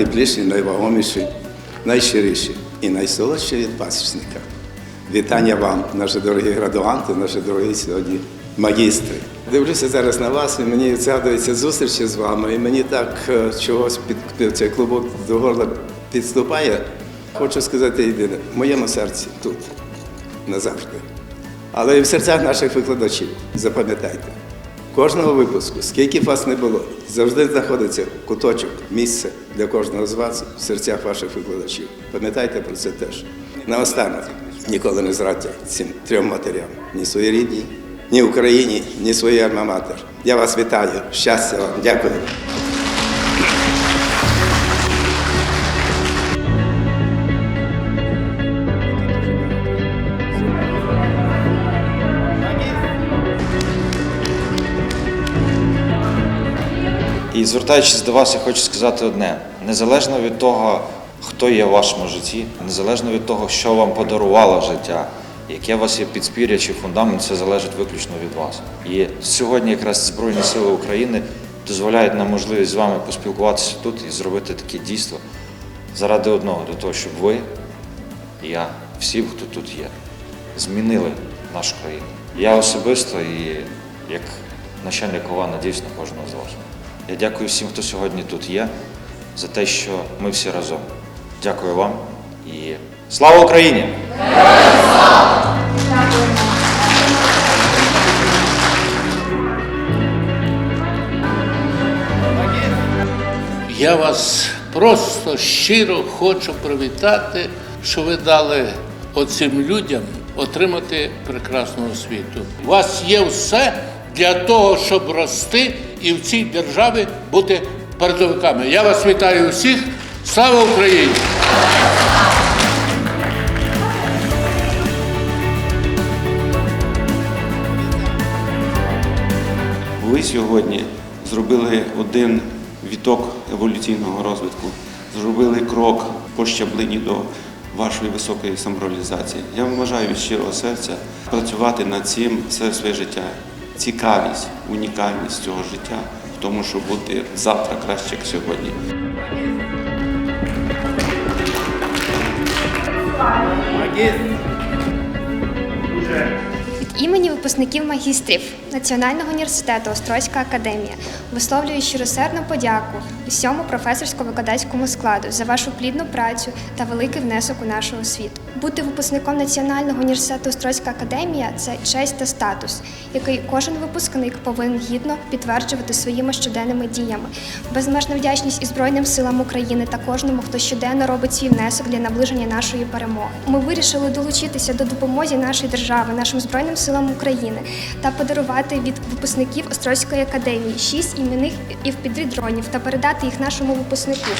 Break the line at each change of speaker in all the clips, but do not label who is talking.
найтепліші, найвагоміші, найщиріші і найсолодші від пасічника. Вітання вам, наші дорогі градуанти, наші дорогі сьогодні магістри. Дивлюся зараз на вас, і мені згадується зустрічі з вами, і мені так е, чогось під, цей клубок до горла підступає. Хочу сказати єдине, в моєму серці тут, назавжди. Але і в серцях наших викладачів, запам'ятайте, кожного випуску, скільки б вас не було, завжди знаходиться куточок, місце для кожного з вас в серцях ваших викладачів. Пам'ятайте про це теж. Наостанок, ніколи не зрадьте цим трьом матерям, ні своїй рідній, ні Україні, ні своїй альма-матер. Я вас вітаю, щастя вам, дякую.
І звертаючись до вас, я хочу сказати одне: незалежно від того, хто є в вашому житті, незалежно від того, що вам подарувало життя, яке у вас є підспір'я чи фундамент, це залежить виключно від вас. І сьогодні якраз Збройні Сили України дозволяють нам можливість з вами поспілкуватися тут і зробити таке дійство заради одного, до того, щоб ви, я, всі, хто тут є, змінили нашу країну. Я особисто і як начальник ОВА надіюсь на кожного з вас. Я дякую всім, хто сьогодні тут є, за те, що ми всі разом. Дякую вам і слава Україні!
Я вас просто щиро хочу привітати, що ви дали оцим людям отримати прекрасну освіту. У вас є все для того, щоб рости і в цій державі бути передовиками. Я вас вітаю всіх. Слава Україні!
Ви сьогодні зробили один віток еволюційного розвитку, зробили крок по щаблині до вашої високої самореалізації. Я вам бажаю від щирого серця працювати над цим все своє життя. Цікавість, унікальність цього життя в тому, щоб бути завтра краще, як сьогодні.
Від імені випускників магістрів Національного університету Острозька академія висловлюю щиросердну подяку усьому професорсько-викладацькому складу за вашу плідну працю та великий внесок у нашу освіту. Бути випускником Національного університету Острозька академія це честь та статус, який кожен випускник повинен гідно підтверджувати своїми щоденними діями. Безмежна вдячність і Збройним силам України та кожному, хто щоденно робить свій внесок для наближення нашої перемоги. Ми вирішили долучитися до допомоги нашої держави, нашим збройним силам України та подарувати від випускників Острозької академії шість іменних і дронів та передати їх нашому випускнику.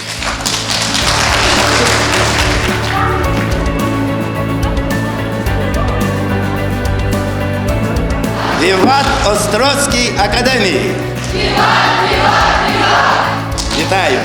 Віват Острозькій академії! Віват, віват, віват! Вітаю!